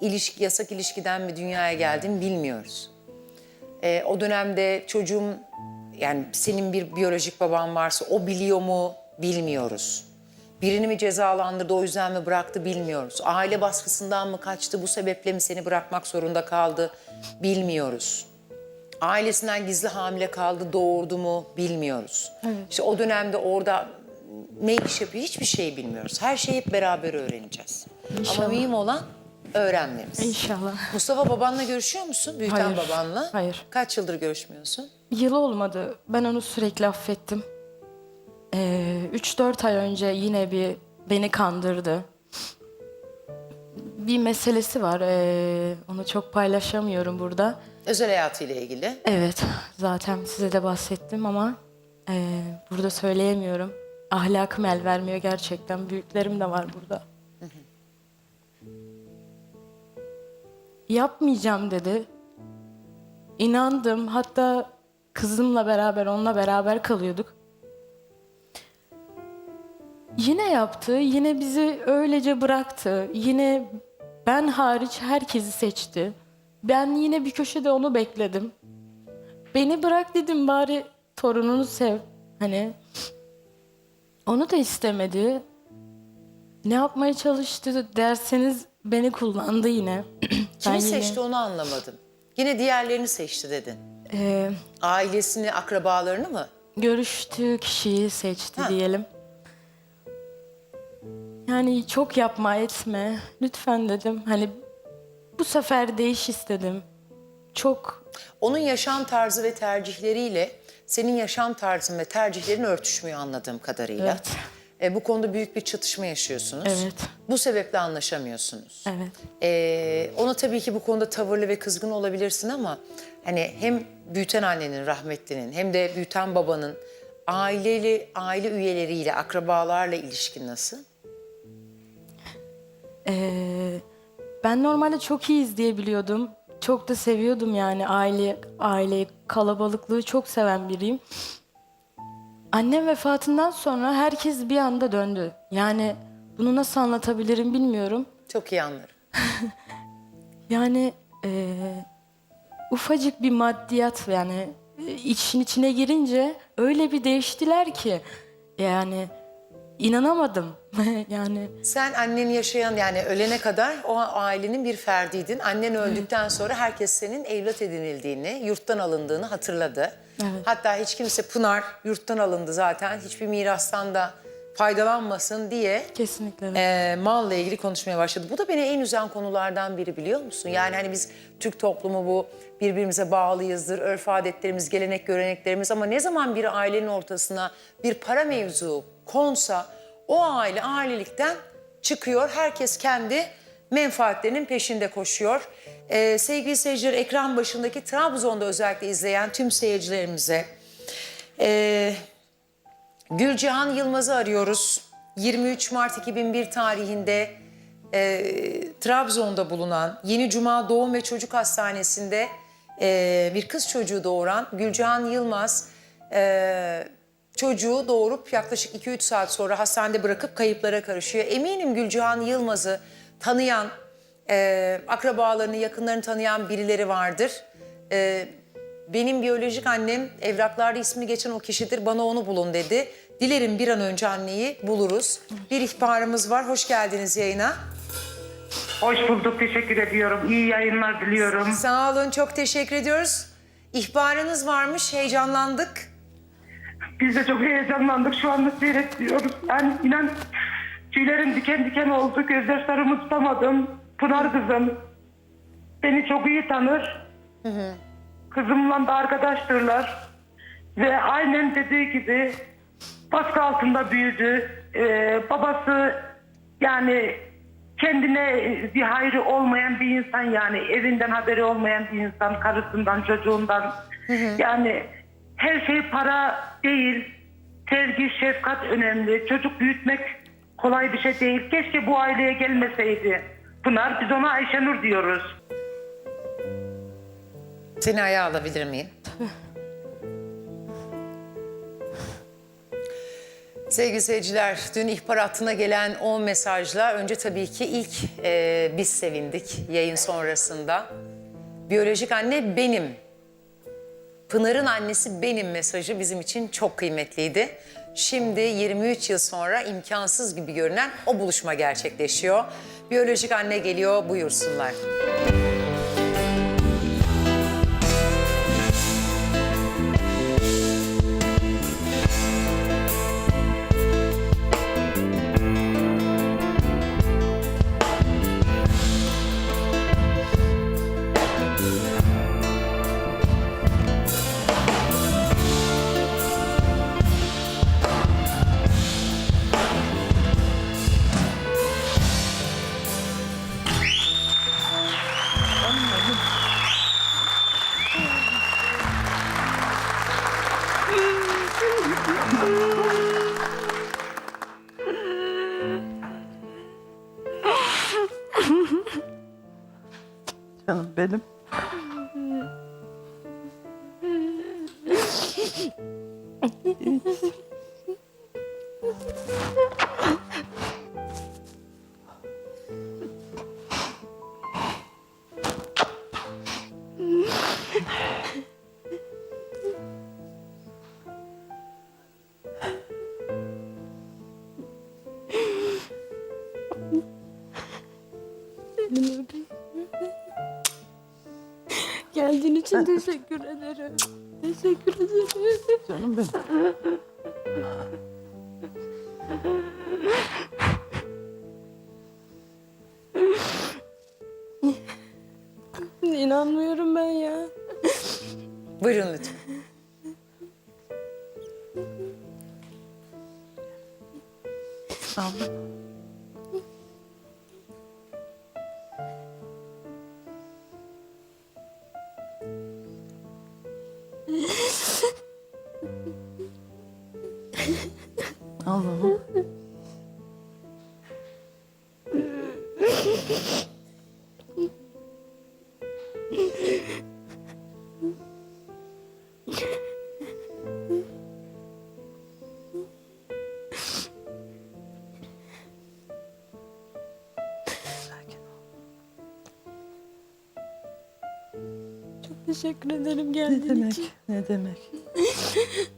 ilişki, yasak ilişkiden mi dünyaya geldin bilmiyoruz. Ee, o dönemde çocuğum yani senin bir biyolojik baban varsa o biliyor mu bilmiyoruz. Birini mi cezalandırdı o yüzden mi bıraktı bilmiyoruz. Aile baskısından mı kaçtı bu sebeple mi seni bırakmak zorunda kaldı bilmiyoruz. Ailesinden gizli hamile kaldı doğurdu mu bilmiyoruz. İşte o dönemde orada ne iş yapıyor hiçbir şey bilmiyoruz. Her şeyi hep beraber öğreneceğiz. Ama mühim olan öğrenmemiz. İnşallah. Mustafa babanla görüşüyor musun? Büyüten Hayır, babanla. hayır. Kaç yıldır görüşmüyorsun? Yıl olmadı. Ben onu sürekli affettim. Ee, 3-4 ay önce yine bir beni kandırdı. Bir meselesi var. ee, onu çok paylaşamıyorum burada. Özel hayatıyla ilgili. Evet, zaten size de bahsettim ama ee, burada söyleyemiyorum. Ahlakım el vermiyor gerçekten. Büyüklerim de var burada. Yapmayacağım dedi. İnandım. Hatta kızımla beraber, onunla beraber kalıyorduk. Yine yaptı. Yine bizi öylece bıraktı. Yine ben hariç herkesi seçti. Ben yine bir köşede onu bekledim. Beni bırak dedim bari torununu sev. Hani onu da istemedi. Ne yapmaya çalıştı derseniz beni kullandı yine. Kimi yine- seçti onu anlamadım. Yine diğerlerini seçti dedin. Ee, Ailesini, akrabalarını mı? görüştüğü kişiyi seçti Ha. diyelim. Yani çok yapma etme. Lütfen dedim. Hani bu sefer değiş istedim. Çok Onun yaşam tarzı ve tercihleriyle senin yaşam tarzın ve tercihlerin örtüşmüyor anladığım kadarıyla. Evet. E, bu konuda büyük bir çatışma yaşıyorsunuz. Evet. Bu sebeple anlaşamıyorsunuz. evet. Ee, ona tabii ki bu konuda tavırlı ve kızgın olabilirsin ama hani hem büyüten annenin rahmetlinin hem de büyüten babanın aileli aile üyeleriyle akrabalarla ilişkin nasıl? Ee, ben normalde çok iyiyiz diye biliyordum. Çok da seviyordum yani aile aileyi kalabalıklığı çok seven biriyim. Annem vefatından sonra herkes bir anda döndü. Yani bunu nasıl anlatabilirim bilmiyorum. Çok iyi anlarım. Yani eee, ufacık bir maddiyat yani e, için içine girince öyle bir değiştiler ki yani inanamadım. yani Sen annen yaşayan yani ölene kadar o ailenin bir ferdiydin. Annen öldükten sonra herkes senin evlat edinildiğini, yurttan alındığını hatırladı. Evet. Hatta hiç kimse Pınar yurttan alındı zaten. Hiçbir mirastan da faydalanmasın diye kesinlikle evet. e, malla ilgili konuşmaya başladı. Bu da beni en üzen konulardan biri biliyor musun? Yani hani biz Türk toplumu bu birbirimize bağlıyızdır, örf adetlerimiz, gelenek göreneklerimiz ama ne zaman bir ailenin ortasına bir para mevzu konsa o aile ailelikten çıkıyor. Herkes kendi menfaatlerinin peşinde koşuyor. E, sevgili seyirciler ekran başındaki Trabzon'da özellikle izleyen tüm seyircilerimize... E, Gülcihan Yılmaz'ı arıyoruz. 23 Mart 2001 tarihinde e, Trabzon'da bulunan Yeni Cuma Doğum ve Çocuk Hastanesi'nde e, bir kız çocuğu doğuran Gülcihan Yılmaz e, çocuğu doğurup yaklaşık 2-3 saat sonra hastanede bırakıp kayıplara karışıyor. Eminim Gülcihan Yılmaz'ı tanıyan, e, akrabalarını, yakınlarını tanıyan birileri vardır. E, benim biyolojik annem evraklarda ismi geçen o kişidir bana onu bulun dedi. Dilerim bir an önce anneyi buluruz. Bir ihbarımız var. Hoş geldiniz yayına. Hoş bulduk, teşekkür ediyorum. İyi yayınlar diliyorum. Sağ olun, çok teşekkür ediyoruz. İhbarınız varmış, heyecanlandık. Biz de çok heyecanlandık. Şu anda seyrediyoruz. Ben inan tüylerim diken diken oldu. Gözyaşlarımı tutamadım. Pınar kızım. Beni çok iyi tanır. Kızımla da arkadaştırlar. Ve aynen dediği gibi baskı altında büyüdü. Ee, babası yani kendine bir hayrı olmayan bir insan yani evinden haberi olmayan bir insan karısından çocuğundan yani her şey para değil sevgi şefkat önemli çocuk büyütmek kolay bir şey değil keşke bu aileye gelmeseydi Pınar biz ona Ayşenur diyoruz Seni ayağa alabilir miyim? Sevgili seyirciler, dün ihbar hattına gelen o mesajla önce tabii ki ilk e, biz sevindik yayın sonrasında. Biyolojik anne benim. Pınar'ın annesi benim mesajı bizim için çok kıymetliydi. Şimdi 23 yıl sonra imkansız gibi görünen o buluşma gerçekleşiyor. Biyolojik anne geliyor, buyursunlar. Canım benim. Geldiğin için teşekkür ederim. Teşekkür ederim. Canım benim. İnanmıyorum ben ya. Buyurun lütfen. Allah'ım. Çok teşekkür ederim Ne geldiğin demek? için. Ne demek?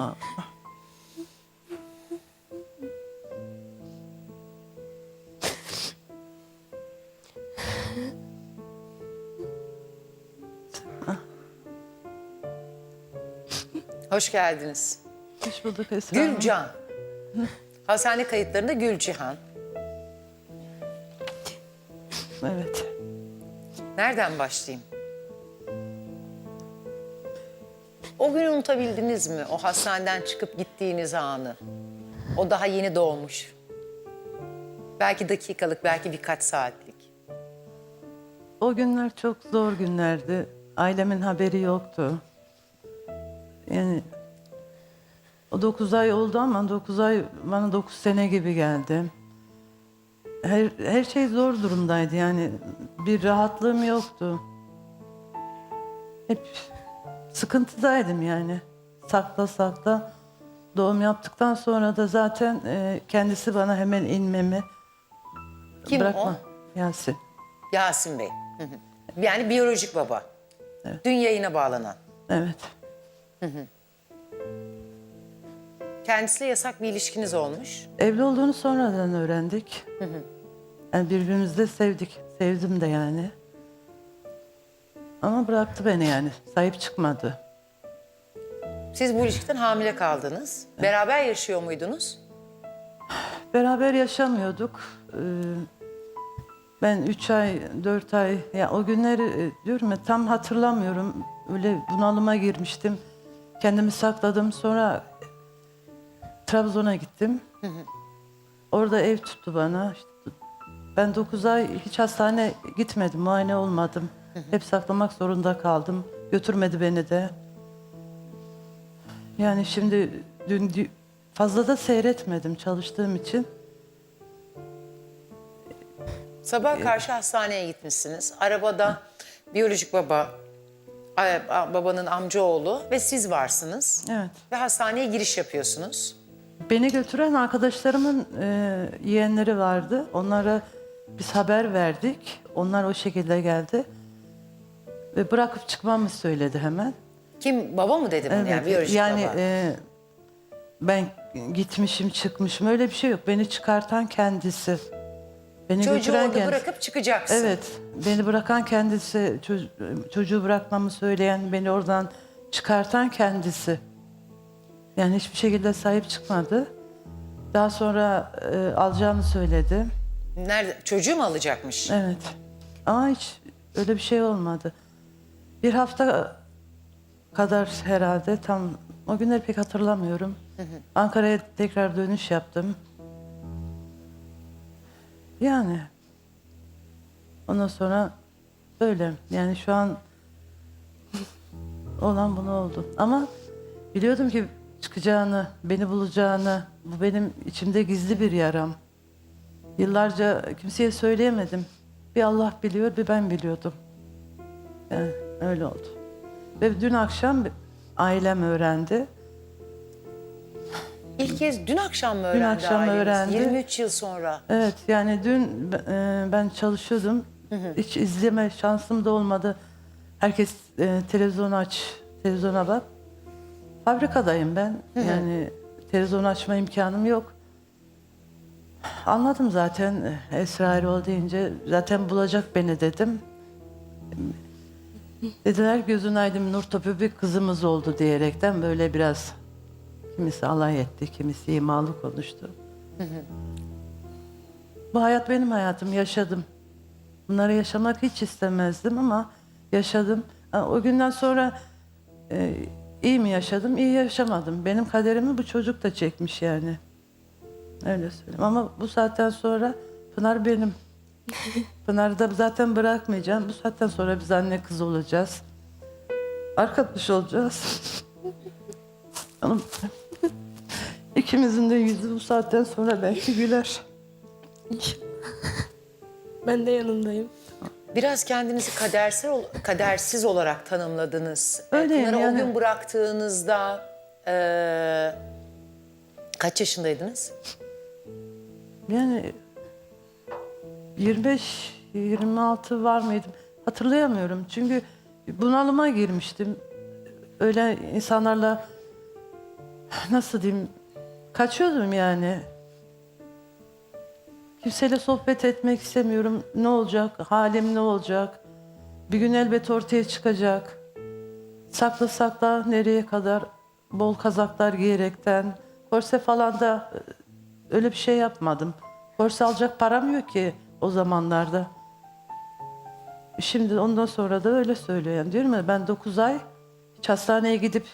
Hoş geldiniz. Hoş bulduk Esra. Hanım. Gülcan. Hastane kayıtlarında Gülcihan. Evet. Nereden başlayayım? O günü unutabildiniz mi? O hastaneden çıkıp gittiğiniz anı. O daha yeni doğmuş. Belki dakikalık, belki birkaç saatlik. O günler çok zor günlerdi. Ailemin haberi yoktu. Yani o 9 ay oldu ama 9 ay bana 9 sene gibi geldi. Her, her şey zor durumdaydı yani. Bir rahatlığım yoktu. Hep sıkıntıdaydım yani. Sakla sakla. Doğum yaptıktan sonra da zaten e, kendisi bana hemen inmemi Kim bırakma. Yasin. Yasin Bey. Hı hı. Yani biyolojik baba. Dün yayına bağlanan. Evet. Kendisiyle yasak bir ilişkiniz olmuş. Evli olduğunu sonradan öğrendik. Yani birbirimizi de sevdik. Sevdim de yani. Ama bıraktı beni yani. Sahip çıkmadı. Siz bu ilişkiden hamile kaldınız. Beraber yaşıyor muydunuz? Beraber yaşamıyorduk. Ee, Ben üç ay, dört ay, ya o günleri e, diyorum ya tam hatırlamıyorum. Öyle bunalıma girmiştim. Kendimi sakladım. Sonra Trabzon'a gittim. Orada ev tuttu bana. İşte ben dokuz ay hiç hastane gitmedim, muayene olmadım. Hep saklamak zorunda kaldım. Götürmedi beni de. Yani şimdi dün dü- fazla da seyretmedim çalıştığım için. Sabah karşı hastaneye gitmişsiniz. Arabada biyolojik baba a- a- babanın amcaoğlu ve siz varsınız. Evet. Ve hastaneye giriş yapıyorsunuz. Beni götüren arkadaşlarımın e, yeğenleri vardı. Onlara biz haber verdik. Onlar o şekilde geldi. Ve bırakıp çıkmamı söyledi hemen. Kim baba mı dedi bunu yani Evet, biyolojik yani baba? e, ben gitmişim çıkmışım öyle bir şey yok. Beni çıkartan kendisi. Beni Çocuğu götüren orada kendisi. bırakıp çıkacaksın. Evet, beni bırakan kendisi, ço- çocuğu bırakmamı söyleyen, beni oradan çıkartan kendisi. Yani hiçbir şekilde sahip çıkmadı. Daha sonra e, alacağını söyledi. Nerede? Çocuğu mu alacakmış? Evet. Ama hiç öyle bir şey olmadı. Bir hafta kadar herhalde tam o günleri pek hatırlamıyorum. Ankara'ya tekrar dönüş yaptım. Yani ondan sonra böyle yani şu an olan bunu oldu. Ama biliyordum ki çıkacağını, beni bulacağını. Bu benim içimde gizli bir yaram. Yıllarca kimseye söyleyemedim. Bir Allah biliyor, bir ben biliyordum. Yani öyle oldu. Ve dün akşam ailem öğrendi. İlk kez dün akşam mı öğrendi akşam aileniz? öğrendi. 23 yıl sonra. Evet yani dün e, ben çalışıyordum. Hiç izleme şansım da olmadı. Herkes e, televizyon aç, televizyona bak. Fabrikadayım ben. Yani televizyon açma imkanım yok. Anladım zaten e, Esra Erol deyince zaten bulacak beni dedim. Dediler gözün aydın nur topu bir kızımız oldu diyerekten böyle biraz kimisi alay etti, kimisi imalı konuştu. Bu hayat benim hayatım, yaşadım. Bunları yaşamak hiç istemezdim ama yaşadım. O günden sonra e, iyi mi yaşadım, iyi yaşamadım. Benim kaderimi bu çocuk da çekmiş yani. Öyle söyleyeyim. Ama bu saatten sonra Pınar benim. Pınar'ı da zaten bırakmayacağım. Bu saatten sonra biz anne kız olacağız. Arkadaş olacağız. Canım. İkimizin de yüzü bu saatten sonra belki güler. Ben de yanındayım. Biraz kendinizi kadersel, ol- kadersiz olarak tanımladınız. E, Öyleyim Pınar'ı yani. o gün bıraktığınızda e, kaç yaşındaydınız? Yani 25 26 var mıydım? Hatırlayamıyorum. Çünkü bunalıma girmiştim. Öyle insanlarla nasıl diyeyim kaçıyordum yani. Kimseyle sohbet etmek istemiyorum. Ne olacak? Halim ne olacak? Bir gün elbet ortaya çıkacak. Sakla sakla nereye kadar? Bol kazaklar giyerekten. Korse falan da e, öyle bir şey yapmadım. Korse alacak param yok ki o zamanlarda. Şimdi ondan sonra da öyle söylüyor. Yani diyorum ya ben 9 ay hiç hastaneye gidip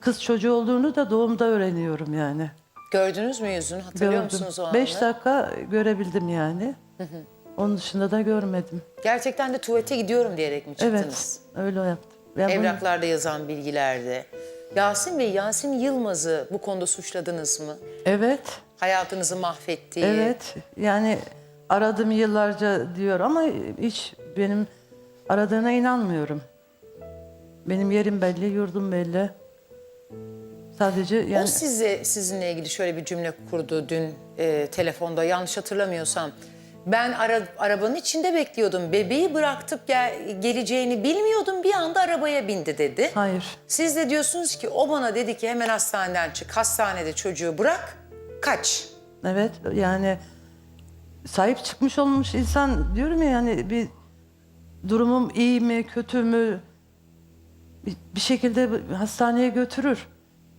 kız çocuğu olduğunu da doğumda öğreniyorum yani. Gördünüz mü yüzünü? Hatırlıyor musunuz o anı? 5 dakika görebildim yani. Onun dışında da görmedim. Gerçekten de tuvalete gidiyorum diyerek mi çıktınız? Evet, öyle yaptım. Ya bunu- Evraklarda yazan bilgilerde. Yasin Bey, Yasin Yılmaz'ı bu konuda suçladınız mı? Evet, Hayatınızı mahvettiği. evet. Yani aradım yıllarca diyor ama hiç benim aradığına inanmıyorum. Benim yerim belli, yurdum belli. Sadece yani O size sizinle ilgili şöyle bir cümle kurdu dün e, telefonda yanlış hatırlamıyorsam. Ben ara, arabanın içinde bekliyordum. Bebeği bıraktıp gel- geleceğini bilmiyordum. Bir anda arabaya bindi dedi. hayır. Siz de diyorsunuz ki o bana dedi ki hemen hastaneden çık. Hastanede çocuğu bırak. Kaç. Evet yani sahip çıkmış olmuş insan diyorum ya yani bir durumum iyi mi kötü mü bir, bir şekilde hastaneye götürür.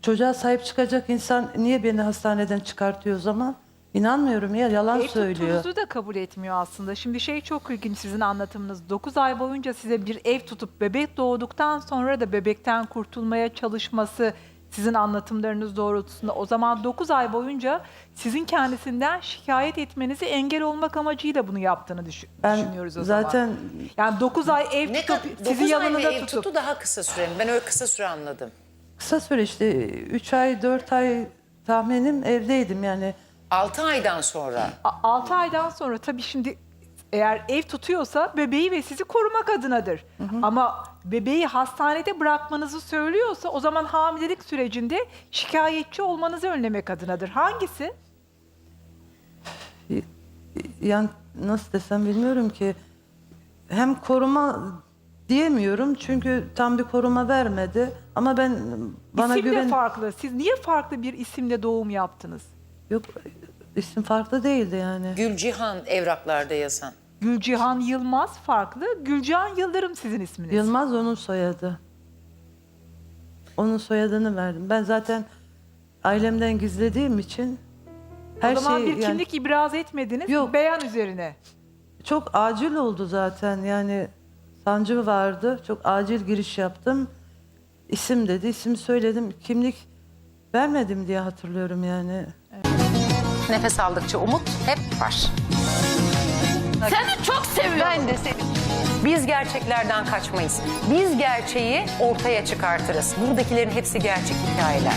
Çocuğa sahip çıkacak insan niye beni hastaneden çıkartıyor o zaman? İnanmıyorum ya yalan Ev söylüyor. tuttuğunuzu da kabul etmiyor aslında. Şimdi şey çok ilginç sizin anlatımınız. 9 ay boyunca size bir ev tutup bebek doğduktan sonra da bebekten kurtulmaya çalışması sizin anlatımlarınız doğrultusunda. O zaman 9 ay boyunca sizin kendisinden şikayet etmenizi engel olmak amacıyla bunu yaptığını düşün- Ben düşünüyoruz o zaten zaman. Yani 9 ay ev Ne tutup kadar? sizi 9 ay mı yanında ev tutup tuttu daha kısa süre mi? Ben öyle kısa süre anladım. kısa süre işte 3 ay 4 ay tahminim evdeydim yani. 6 aydan sonra. 6 aydan sonra tabii şimdi eğer ev tutuyorsa bebeği ve sizi korumak adınadır. Ama bebeği hastanede bırakmanızı söylüyorsa o zaman hamilelik sürecinde şikayetçi olmanızı önlemek adınadır. Hangisi? yani nasıl desem bilmiyorum ki hem koruma diyemiyorum çünkü tam bir koruma vermedi ama ben bana İsim güven de farklı. Siz niye farklı bir isimle doğum yaptınız? yok isim farklı değildi yani. Gülcihan evraklarda yazan. Gülcihan Yılmaz farklı. Gülcihan Yıldırım sizin isminiz. Yılmaz onun soyadı. Onun soyadını verdim. Ben zaten ailemden gizlediğim için her o zaman şey bir yani kimlik ibraz etmediniz. Yok. Beyan üzerine. çok acil oldu zaten. Yani sancı vardı. Çok acil giriş yaptım. İsim dedi. ismi söyledim. Kimlik vermedim diye hatırlıyorum yani. Nefes aldıkça umut hep var. Seni çok seviyorum. Ben de seni. Biz gerçeklerden kaçmayız. Biz gerçeği ortaya çıkartırız. Buradakilerin hepsi gerçek hikayeler.